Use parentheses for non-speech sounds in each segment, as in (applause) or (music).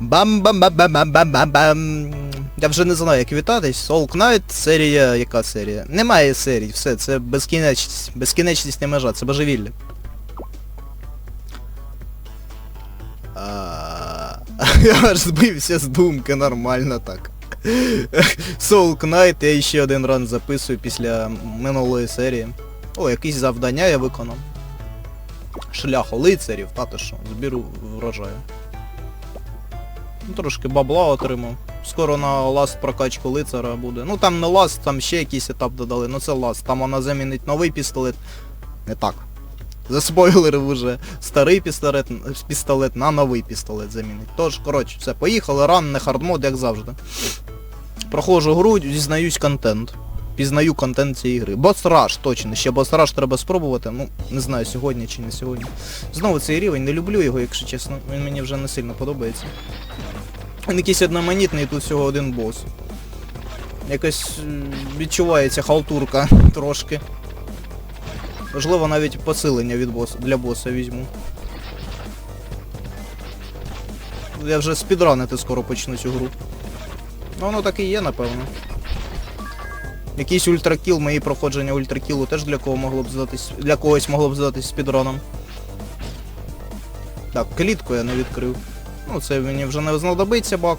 Бам-бам-бам-бам-бам-бам-бам. Я вже не знаю, як вітатись. Soul Knight, серія, яка серія? Немає серій, все, це безкінечність. Безкінечність не межа, це божевілля. (laughs) Я аж збився з думки, нормально так. Soul Knight, я ще один ран записую після минулої серії. О, якісь завдання я виконав. Шлях лицарів, та ти що, збіру врожаю. Ну, трошки бабла отримав. Скоро на ласт прокачку лицара буде. Ну там не ласт, там ще якийсь етап додали, ну це ласт. Там вона замінить новий пістолет. Не так. Заспойлерив уже старий пістолет, пістолет на новий пістолет замінить. Тож, коротше, все, поїхали, ран, не хардмод, як завжди. Проходжу гру, дізнаюсь контент. Пізнаю контент цієї гри. Rush, точно, ще Rush треба спробувати, ну, не знаю, сьогодні чи не сьогодні. Знову цей рівень, не люблю його, якщо чесно. Він мені вже не сильно подобається. Він якийсь одноманітний, тут всього один бос. Якось відчувається халтурка (laughs) трошки. Можливо, навіть посилення від боса, для боса візьму. Я вже спідранити скоро почну цю гру. Ну воно так і є, напевно. Якийсь ультракіл, мої проходження ультракілу теж для кого могло б здатись. Для когось могло б здатись спідраном. Так, клітку я не відкрив. Ну, це мені вже не знадобиться бак.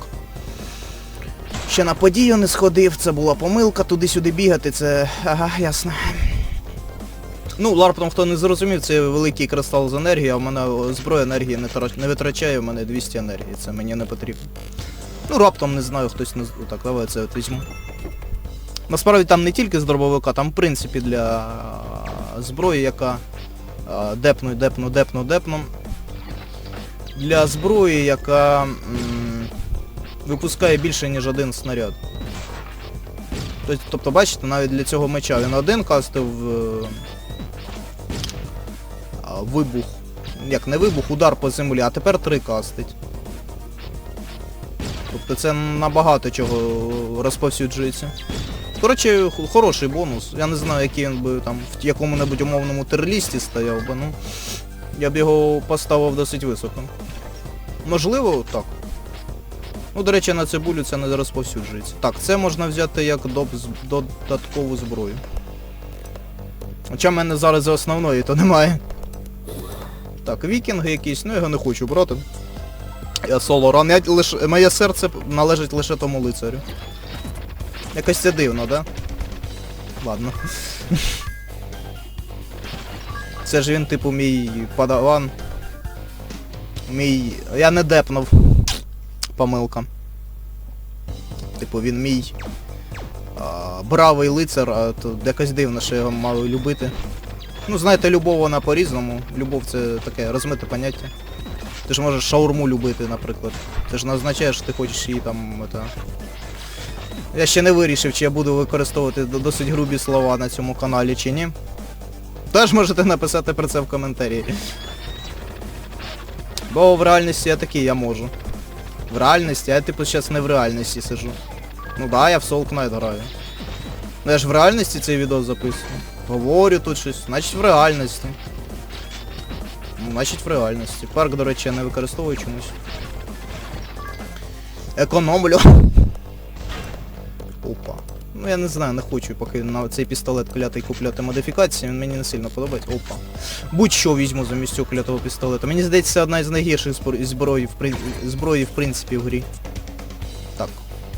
Ще на подію не сходив, це була помилка, туди-сюди бігати, це. Ага, ясно. Ну, ларптом хто не зрозумів, це великий кристал з енергії, а в мене зброя енергії не, тра- не витрачає, у мене 200 енергії, це мені не потрібно. Ну, раптом не знаю, хтось не... Так, давай це от візьму. Насправді там не тільки з дробовика, там в принципі для зброї, яка депну, депну, депну, депну. Для зброї, яка випускає більше, ніж один снаряд. Тобто, тобто, бачите, навіть для цього меча він один кастив е, вибух. Як не вибух, удар по землі, а тепер три кастить. Тобто це набагато чого розповсюджується. Коротше, хороший бонус. Я не знаю, який він би там в якому-небудь умовному терлісті стояв би, ну. Я б його поставив досить високо. Можливо, так. Ну, до речі, на цибулю це не розповсюджується. Так, це можна взяти як додаткову зброю. Хоча в мене зараз і основної то немає. Так, вікінги якісь, ну його не хочу брати. Я соло ран. Я лише, моє серце належить лише тому лицарю. Якось це дивно, да? Ладно. Це ж він, типу, мій падаван. Мій. Я не депнув. Помилка. Типу, він мій. А, бравий лицар, а то якось дивно, що його мали любити. Ну, знаєте, любов вона по-різному. Любов це таке розмите поняття. Ти ж можеш шаурму любити, наприклад. Це ж не означає, що ти хочеш її там. Это... Я ще не вирішив, чи я буду використовувати досить грубі слова на цьому каналі чи ні. Теж можете написати про це в коментарі. Бо в реальності я такий, я можу. В реальності, а я типу зараз не в реальності сижу. Ну да, я в Soul Knight граю. Ну я ж в реальності цей відео записую. Говорю тут щось, значить в реальності. Ну, значить в реальності. Парк, до речі, я не використовую чомусь. Економлю. Опа. Ну я не знаю, не хочу поки на цей пістолет клятий купляти модифікації, він мені не сильно подобається. Опа. Будь-що візьму замість цього клятого пістолета. Мені здається, одна із найгірших зброї, зброї в принципі в грі. Так.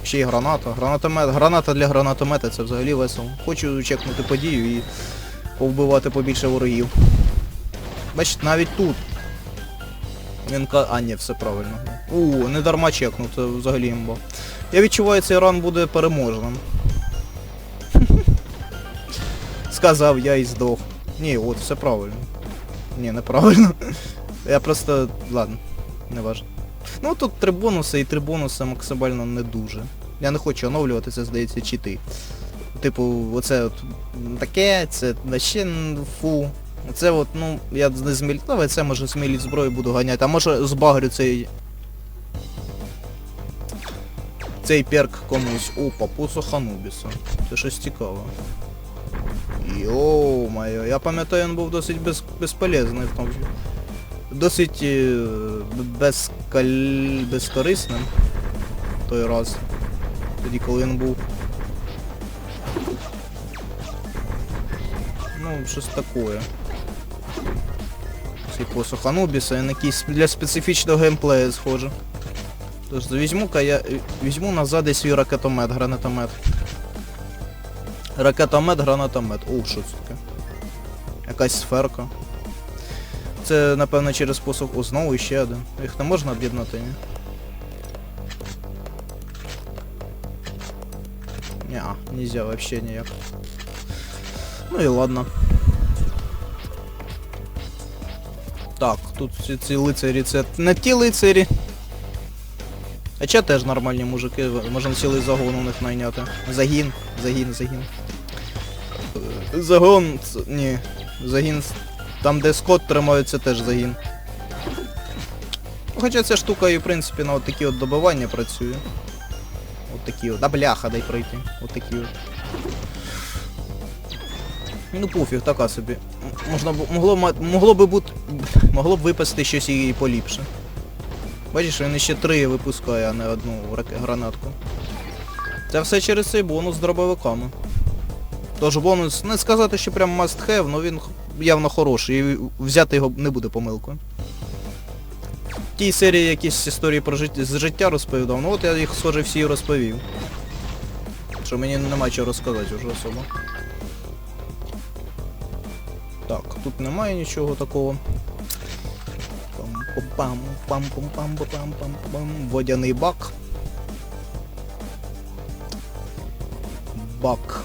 Ще й граната. Гранатомет. Граната для гранатомета це взагалі весело. Хочу чекнути подію і повбивати побільше ворогів. Бачите, навіть тут. Він ка... А, ні, все правильно. У, не дарма чекнув, це взагалі імба. Я відчуваю, цей ран буде переможним. (laughs) Сказав я і здох. Ні, от, все правильно. Ні, неправильно. Я просто. ладно, не важно. Ну тут три бонуси і три бонуси максимально не дуже. Я не хочу оновлювати, це здається чити. Типу, оце от таке, це ще фу. Це от, ну, я не зміль... Давай це може зміліть зброю буду ганяти, а може збагрю цей. Цей перк комусь. Опа, пусо Ханубіса. Це щось цікаве. Йоу-моє, я пам'ятаю, він був досить без... безполезний в тому. досить е, безкаль... безкорисним той раз. Тоді коли він був. Ну, щось таке. Цей посох Анубіса, він якийсь для специфічного геймплею схоже. Тож візьму-ка я візьму назад десь свій ракетомет, гранатомет. Ракетомет, гранатомет. О, що це таке? Якась сферка. Це, напевно, через посох. О, знову ще один. Їх не можна об'єднати, ні? Ня, нельзя вообще ніяк. Ну і ладно. Так, тут ці, ці лицарі, це не ті лицарі. Хоча теж нормальні мужики, можна цілий загон у них найняти. Загін, загін, загін. Загон, ні. Загін, там де скот тримаються теж загін. Хоча ця штука і в принципі на от такі от добивання працює. От такі от. Да бляха, дай пройти. От такі от. Ну пофіг, така собі. Можна бу- могло, ма- могло би бути. Могло б випасти щось і поліпше. Бачиш, він ще три випускає, а не одну гранатку. Це все через цей бонус з дробовиками. Тож бонус, не сказати, що прям must have, але він явно хороший, і взяти його не буде помилкою. В тій серії якісь історії про життя, з життя розповідав, ну от я їх схоже всі розповів. Що мені нема чого розказати вже особо. Так, тут немає нічого такого. Пам пам пам пам пам пам пам Водяний бак. Бак.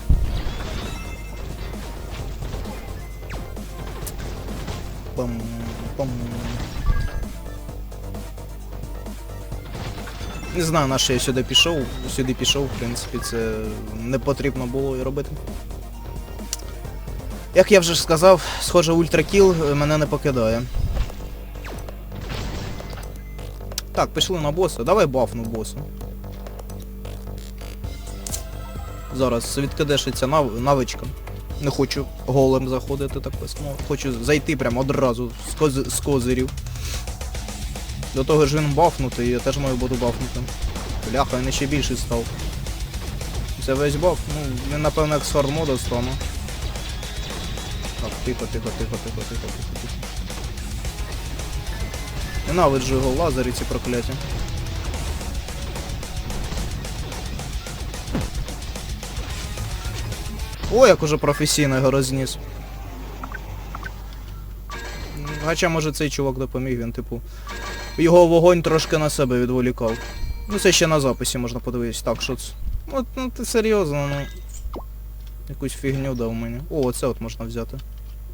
Пам пам. Не знаю, на що я сюди пішов. Сюди пішов, в принципі, це не потрібно було і робити. Як я вже сказав, схоже, ультракіл мене не покидає. Так, пішли на боса. Давай бафну босу. Зараз відкидешиться нав... навичка. Не хочу голем заходити так письмо. Хочу зайти прямо одразу з, коз... з козирів. До того ж він бафнутий, я теж маю буду бафнути. Бляха, він ще більший став. Це весь баф, ну, він напевно як з стану. Так, тихо, тихо, тихо, тихо, тихо, тихо, тихо. Ненавиджу його лазери ці прокляті. О, як уже професійно його розніс. Хоча може цей чувак допоміг, він типу. Його вогонь трошки на себе відволікав. Ну це ще на записі можна подивитись. Так, що це? Ну, ну ти серйозно, ну. Якусь фігню дав мені. О, оце от можна взяти.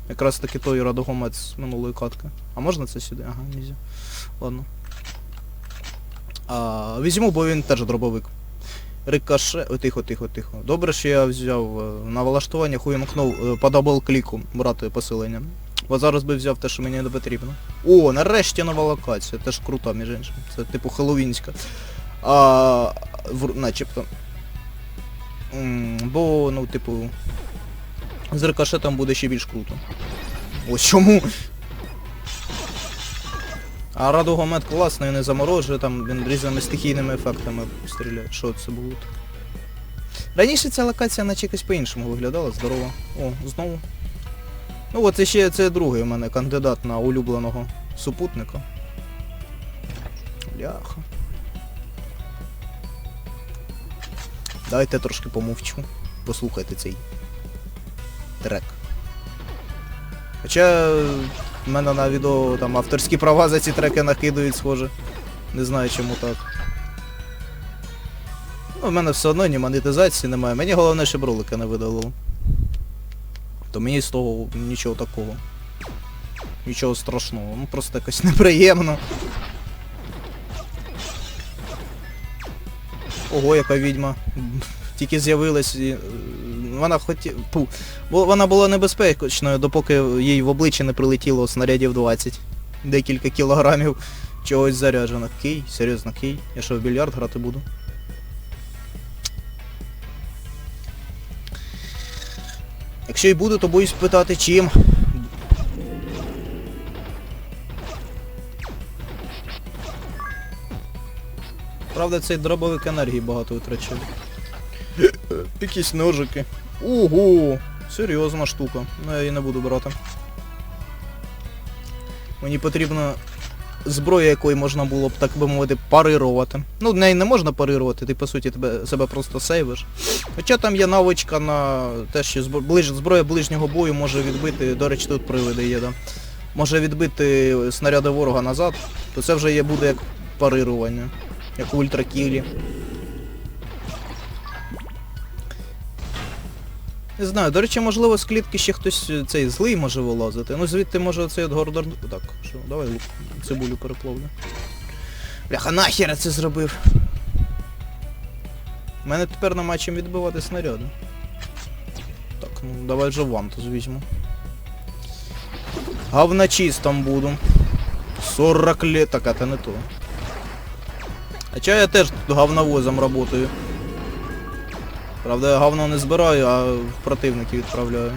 Якраз таки той радогомет з минулої катки. А можна це сюди? Ага, нельзя. Ладно. А, візьму, бо він теж дробовик. Рикоше... Ой, тихо, тихо, тихо. Добре, що я взяв е, на влаштування хуємкнув е, по дабл-кліку брати посилення. Бо зараз би взяв те, що мені не потрібно. О, нарешті нова локація. Теж крута, між іншим. Це типу Хеллоуінська. А, в, начебто. М, бо, ну, типу. З рикошетом буде ще більш круто. Ось чому. А радугомет класний, не заморожує, там він різними стихійними ефектами стріляє. Що це було? Раніше ця локація наче якось по-іншому виглядала, здорово. О, знову. Ну от ще це другий у мене кандидат на улюбленого супутника. Бляха. Давайте трошки помовчу. Послухайте цей трек. Хоча в мене на відео там авторські права за ці треки накидують, схоже. Не знаю чому так. Ну, в мене все одно ні монетизації немає. Мені головне, щоб ролики не видалило. То мені з того нічого такого. Нічого страшного. Ну просто якось неприємно. Ого, яка відьма. Тільки з'явилась і вона хотіла. Вона була небезпечною, допоки їй в обличчя не прилетіло снарядів 20. Декілька кілограмів чогось заряджено. Кий, серйозно, кий. Я що в більярд грати буду. Якщо й буду, то боюсь питати чим. Правда, цей дробовик енергії багато витрачає. Якісь ножики. Ого! Серйозна штука. Ну я її не буду брати. Мені потрібно зброя, якої можна було б, так би мовити, парирувати. Ну, неї не можна парирувати, ти по суті тебе, себе просто сейвиш. Хоча там є навичка на те, що збро- ближ, зброя ближнього бою може відбити, до речі, тут привиди є, да. Може відбити снаряди ворога назад, то це вже є, буде як парирування, як в ультракілі. Не знаю, до речі, можливо, з клітки ще хтось е, цей злий може вилазити. Ну звідти може оцей от гордор... Так, що, давай цибулю переплавлю. Бляха, нахер я це зробив. У мене тепер нема чим відбивати снаряди. Так, ну давай вже вантус візьму. Говночистом буду. 40 лет, так это не то. А Хоча я теж тут говновозом работаю. Правда, я говно не збираю, а в противників відправляю.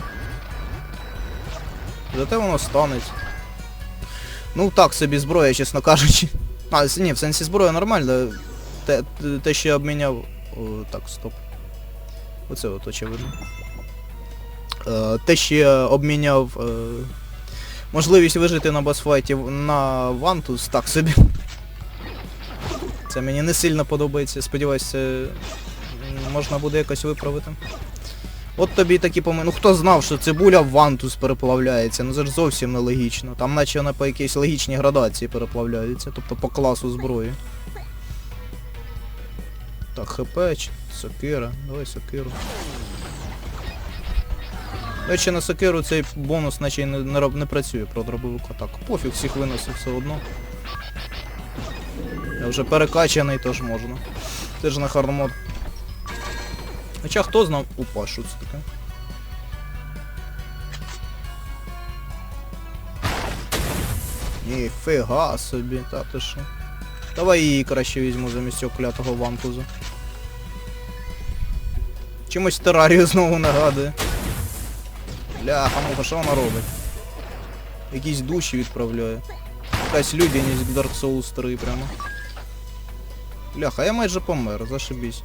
Зате воно станеть. Ну так собі зброя, чесно кажучи. А, ні, в сенсі зброя нормальна. Те, те- що я обміняв. О, так, стоп. Оце от очевидно. Е, те, що я обміняв е, можливість вижити на босфайті на Вантус, так собі. Це мені не сильно подобається. Сподіваюся, можна буде якось виправити. От тобі такі поми... Ну хто знав, що цибуля в вантус переплавляється, ну це ж зовсім нелогічно. Там наче вона по якійсь логічній градації переплавляється, тобто по класу зброї. Так, ХП, сокира. Давай сокиру. Речі, на сокиру цей бонус наче й не, не, не працює про дробовика. Так, пофіг, всіх виносив все одно. Я вже перекачаний, тож можна. Ти ж на хардмод. Хоча хто знав... Опа, що це таке? Ніфіга собі, та ти що. Давай її краще візьму замість цього клятого вантуза. Чимось терарію знову нагадує. Бляха, муха, що вона робить? Якісь душі відправляє. Якась людяність в Dark Souls 3 прямо. Бляха, я майже помер, зашибісь.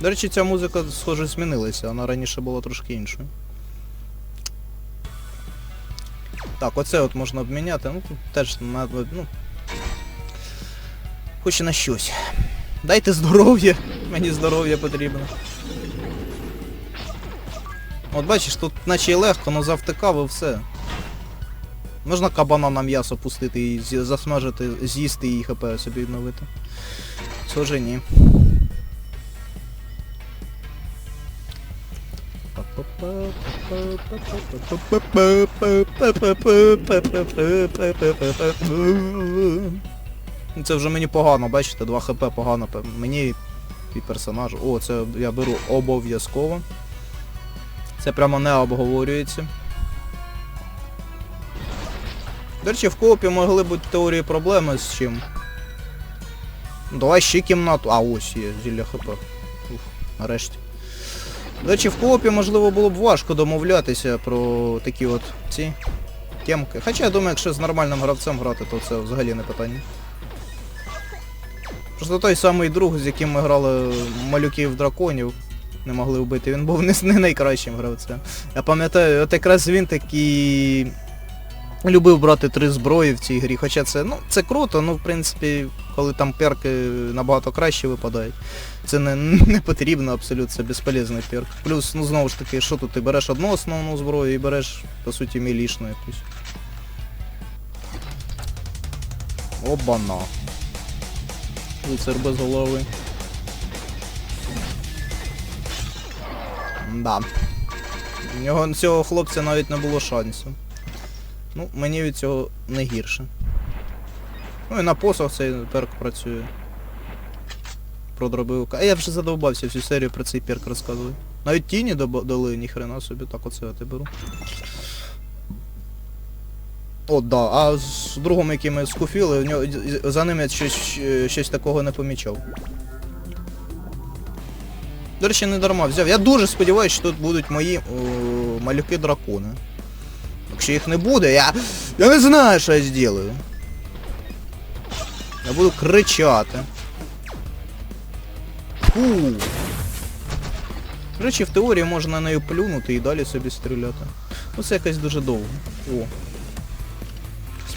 До речі, ця музика, схоже, змінилася, вона раніше була трошки іншою. Так, оце от можна обміняти, ну тут теж ну. Хоч і на щось. Дайте здоров'я, мені здоров'я потрібно. От бачиш, тут наче й легко, но завтикав і все. Можна кабана на м'ясо пустити і засмажити, з'їсти і хп собі відновити. Схоже, ні. Це вже мені погано, бачите, 2 хп погано мені і персонажу. О, це я беру обов'язково. Це прямо не обговорюється. До речі, в коопі могли бути теорії проблеми з чим. Ну, Давай ще кімнату. А, ось є, зілля хп. Ух, нарешті. До речі, в коопі можливо було б важко домовлятися про такі от ці темки. Хоча я думаю, якщо з нормальним гравцем грати, то це взагалі не питання. Просто той самий друг, з яким ми грали малюків драконів, не могли вбити, він був не, найкращим гравцем. Я пам'ятаю, от якраз він такий любив брати три зброї в цій грі, хоча це, ну, це круто, ну в принципі, коли там перки набагато краще випадають. Це не, не потрібно абсолютно, це безполезний перк. Плюс, ну знову ж таки, що тут ти береш одну основну зброю і береш, по суті, мілішну якусь. Обана. Лицар без голови. Да. У нього цього хлопця навіть не було шансу. Ну, мені від цього не гірше. Ну і на посох цей перк працює. Про дробивка. А я вже задовбався всю серію про цей перк розказувати. Навіть тіні дали, ніхрена собі, так оце я беру. О, да, а з другом, який ми скуфіли, в нього, за ним я щось, щось такого не помічав. До речі, не дарма взяв. Я дуже сподіваюся, що тут будуть мої о, малюки дракони. Якщо їх не буде, я. Я не знаю, що я зроблю. Я буду кричати. Фу. Речі, в теорії можна на нею плюнути і далі собі стріляти. Ну це якось дуже довго. О.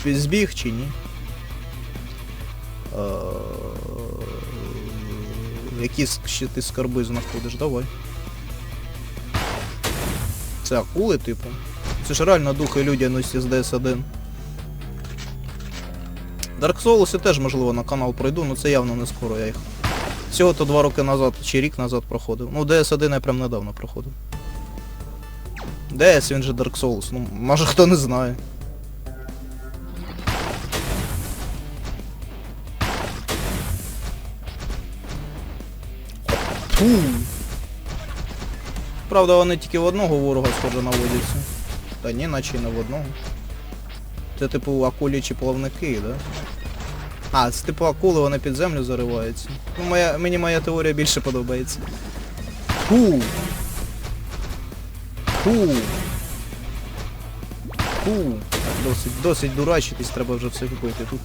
Збіг чи ні? Е, Які ще ти скарби знаходиш? Давай. Це акули, типу. Це ж реально духи людяності з DS1. Dark Souls теж, можливо, на канал пройду, але це явно не скоро я їх. Всього то два роки назад чи рік назад проходив. Ну, DS1 я прям недавно проходив. DS він же Dark Souls, ну може хто не знає. Фу. Правда, вони тільки в одного ворога схоже наводяться. Та ні, наче не в одного. Це типу акулі чи плавники, да? А, це типу акули, вони під землю зариваються. Ну, моя, мені моя теорія більше подобається. Ху! Ху! Ху! Досить, досить дурачитись, треба вже все купити тут.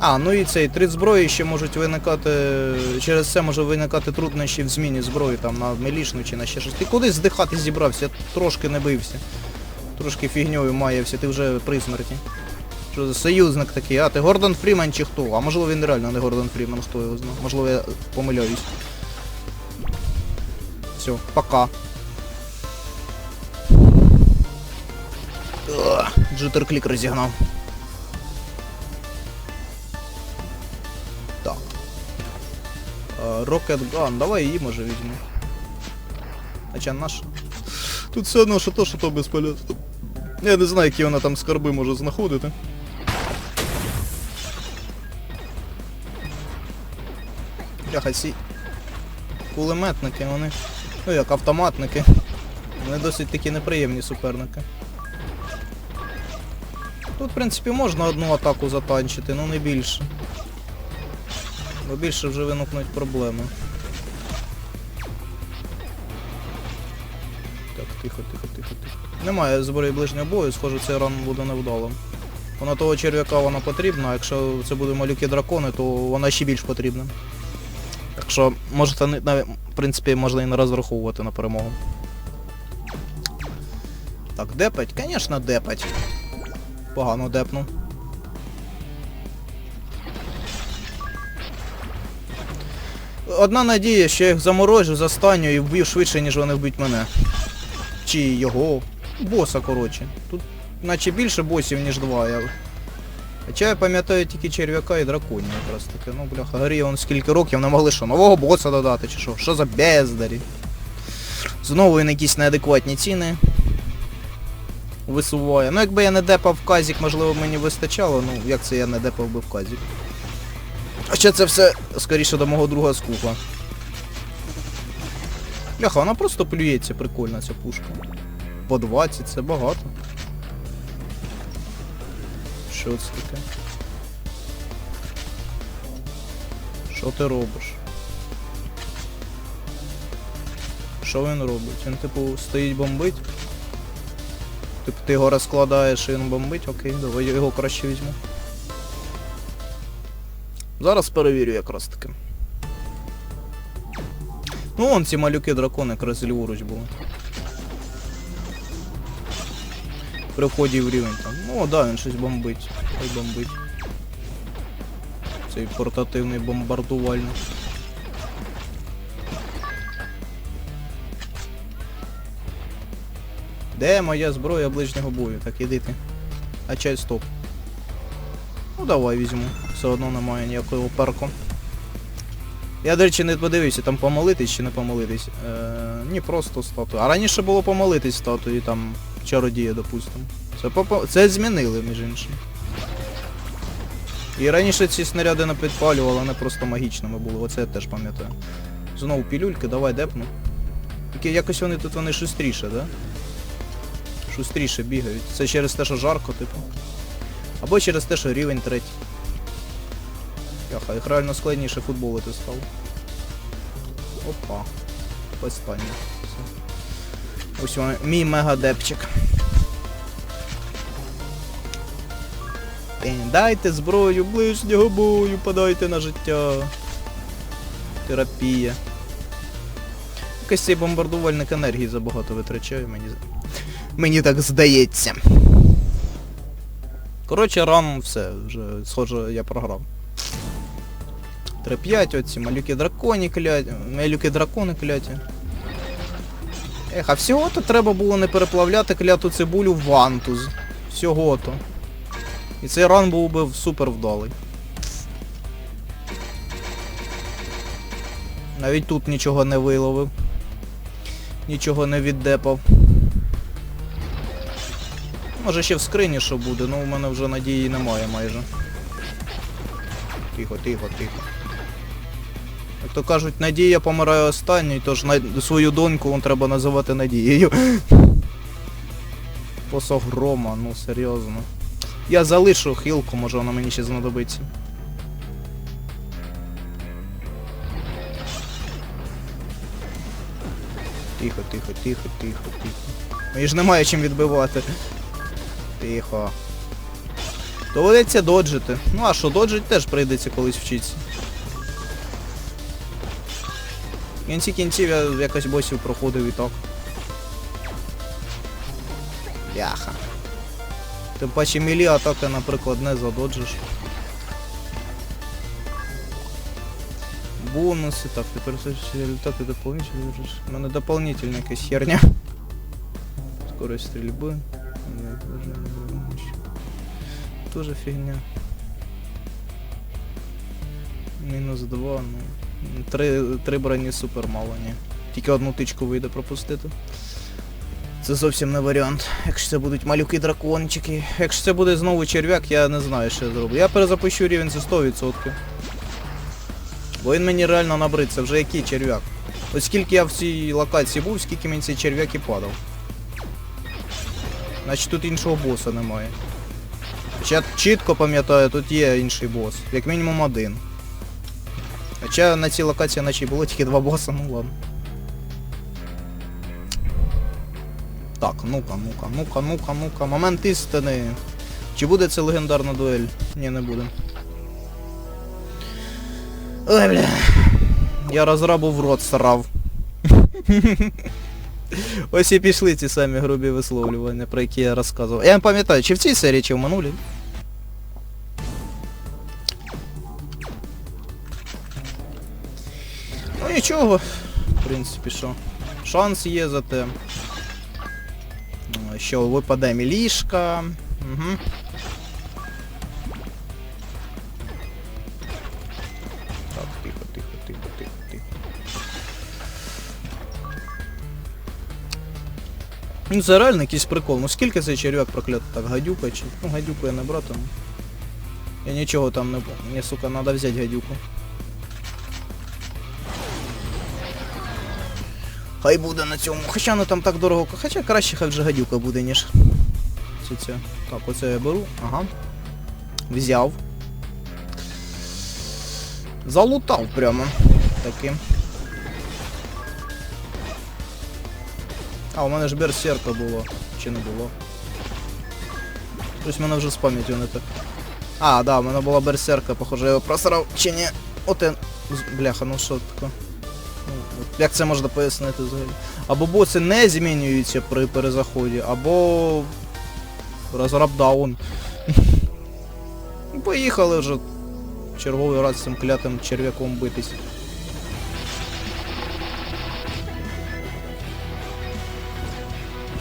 А, ну і цей, три зброї ще можуть виникати. Через це може виникати труднощі в зміні зброї там на мілішну чи на ще щось. Ти кудись здихати зібрався, я трошки не бився. Трошки фігньою маявся, ти вже при смерті. Що за союзник такий, а ти Гордон Фріман чи хто? А можливо він реально не Гордон Фріман, хто його знає. Можливо я помиляюсь. Все, пока. Джитер клік розігнав. Rocket Gun, давай її може візьму. Хоча наша. Тут все одно, що то, що то безполезно. Я не знаю, які вона там скарби може знаходити. Бляха, ці кулеметники, вони. Ну як автоматники. Вони досить такі неприємні суперники. Тут, в принципі, можна одну атаку затанчити, ну не більше. Бо більше вже виникнуть проблеми. Так, тихо, тихо, тихо, тихо. Немає зброї ближнього бою, схоже, цей ран буде невдалим. Вона того черв'яка вона потрібна, а якщо це будуть малюки дракони, то вона ще більш потрібна. Так що, можете, в принципі, можна і не розраховувати на перемогу. Так, депать? Звісно, депать. Погано депнув. Одна надія, що я їх заморожу, застаню і вб'ю швидше, ніж вони вб'ють мене. Чи його. Боса, коротше. Тут наче більше босів, ніж два. Я... Хоча я пам'ятаю тільки черв'яка і драконів якраз таки. Ну, бляха, горі он скільки років не могли що, нового боса додати, чи що? Що за бездарі? Знову він якісь неадекватні ціни. Висуває. Ну якби я не депав казік, можливо, мені вистачало, ну як це я не депав би в казік. Хоча це все скоріше до мого друга скуфа. Бляха, вона просто плюється, прикольна ця пушка. По 20 це багато. Що це таке? Що ти робиш? Що він робить? Він типу стоїть бомбить? Типу ти його розкладаєш і він бомбить? Окей, давай я його краще візьму. Зараз перевірю якраз таки. Ну вон ці малюки дракони якраз ліворуч були. При вході в рівень там. Ну да, він щось бомбить. Хай бомбить. Цей портативний бомбардувальник. Де моя зброя ближнього бою? Так іди ти. А чай стоп. Ну давай візьму. Все одно немає ніякого перку. Я, до речі, не подивився, там помолитись чи не помолитись. Е, ні, просто статуя. А раніше було помолитись статуї там чародія, допустимо. Це, попо... Це змінили, між іншим. І раніше ці снаряди не підпалювали, вони просто магічними були, оце я теж пам'ятаю. Знову пілюльки, давай депну. Тільки якось вони тут вони шустріше, да? Шустріше бігають. Це через те, що жарко, типу. Або через те, що рівень третій. Їх реально складніше футболити стало. Опа. Все. Ось він, мій мегадепчик. Е, Дайте зброю ближнього бою, подайте на життя. Терапія. Якось цей бомбардувальник енергії забагато витрачає, мені. Мені так здається. Коротше, рам все, вже схоже, я програв. 3-5, оці малюки драконі кляті. Малюки дракони кляті. Ех, а всього-то треба було не переплавляти кляту цибулю в вантуз. Всього-то. І цей ран був би супер вдалий. Навіть тут нічого не виловив. Нічого не віддепав. Може ще в скрині що буде, ну у мене вже надії немає майже. Тихо, тихо, тихо. То кажуть, надія помирає останньою, тож свою доньку вон треба називати надією. (laughs) Посох грома, ну серйозно. Я залишу хілку, може вона мені ще знадобиться. Тихо, тихо, тихо, тихо, тихо. Мені ж немає чим відбивати. Тихо. Доведеться доджити. Ну а що, доджить теж прийдеться колись вчитися. В кінці кінців я якось босів проходив і так. Яха. Тим паче мілі атаки, наприклад, не задоджиш. Бонуси, так, тепер результати дополнительні. У мене дополнительна якась херня. Скорость стрільби. Тоже фігня. Мінус 2, ну. Три, три броні супер мало, ні. Тільки одну тичку вийде пропустити. Це зовсім не варіант. Якщо це будуть малюки дракончики. Якщо це буде знову черв'як, я не знаю, що я зроблю. Я перезапущу рівень за 100%. Бо він мені реально набрид, це вже який черв'як. Ось скільки я в цій локації був, скільки мені цей черв'як і падав. Значить тут іншого боса немає. Я чітко пам'ятаю, тут є інший бос. Як мінімум один. Хоча на цій локації наче було тільки два боса, ну ладно. Так, ну-ка, ну-ка, ну-ка, ну-ка, ну-ка. Момент істини. Чи буде це легендарна дуель? Ні, не буде. Ой, бля. Я розрабу в рот срав. Ось і пішли ці самі грубі висловлювання, про які я розказував. Я не пам'ятаю, чи в цій серії, чи в минулій. Ну нічого, в принципі, що. Шанс є за те. Що випаде мілішка. Угу. Так, тихо, тихо, тихо, тихо, тихо. Ну це реально якийсь прикол. Ну скільки цей черв'як проклятий? Так, гадюка чи. Ну гадюку я не брав там. Я нічого там не б- Мені, сука, надо взяти гадюку. Хай буде на цьому. Хоча ну там так дорого. Хоча краще хай вже гадюка буде, ніж. Це це. Так, оце я беру. Ага. Взяв. Залутав прямо. Таким. А, у мене ж берсерка було. Чи не було? Щось в мене вже з пам'яттю не так. А, да, у мене була берсерка, похоже, я його просрав. Чи ні? Оте. Бляха, ну що таке? Як це можна пояснити взагалі? Або боси не змінюються при перезаході, або розраб даун. Ну, Поїхали вже черговий раз з цим клятим черв'яком битись.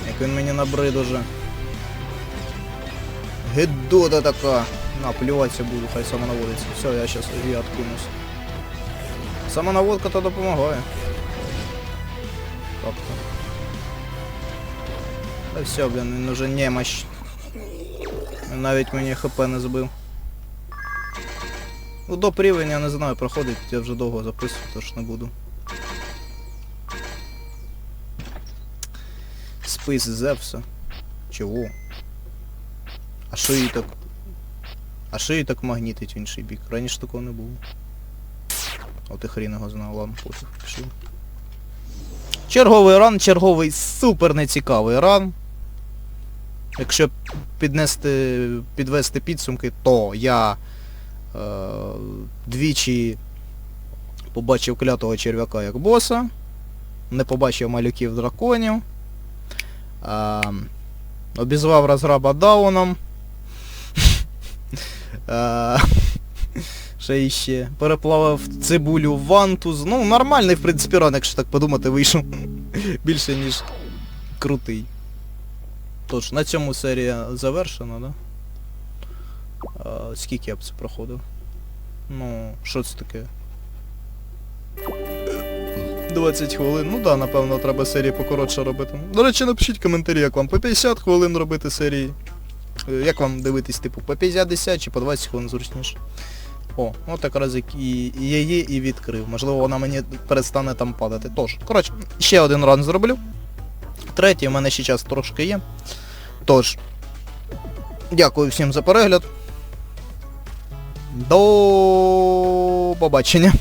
Як він мені набрид уже. Гидота така. На, плюватися буду, хай самонаводиться. Все, я сейчас її откинусь. Самонаводка то допомагає. Как-то. Та все, блін, він уже немощ. Навіть мені хп не збив. Ну, до рівень, я не знаю, проходить, я вже довго записую, тож не буду. Спис Зевса. Чого? А що її так... А що її так магнітить в інший бік? Раніше такого не було. От і хрін його знав, ладно, пофіг, пішли. Черговий ран, черговий супер нецікавий ран. Якщо піднести, підвести підсумки, то я е, двічі побачив клятого черв'яка як боса, не побачив малюків драконів, е, обізвав розраба дауном. (laughs) Ще іще. Переплавав цибулю в вантуз. Ну, нормальний, в принципі, ран, якщо так подумати, вийшов. (laughs) Більше, ніж крутий. Тож, на цьому серія завершена, да? А, скільки я б це проходив? Ну, що це таке? 20 хвилин. Ну да, напевно, треба серії покоротше робити. До речі, напишіть коментарі, як вам по 50 хвилин робити серії. Е, Як вам дивитись, типу, по 50 чи по 20 хвилин зручніше. О, от якраз як і і її і відкрив. Можливо, вона мені перестане там падати. Тож, коротше, ще один ран зроблю. Третій, у мене ще час трошки є. Тож, дякую всім за перегляд. До побачення.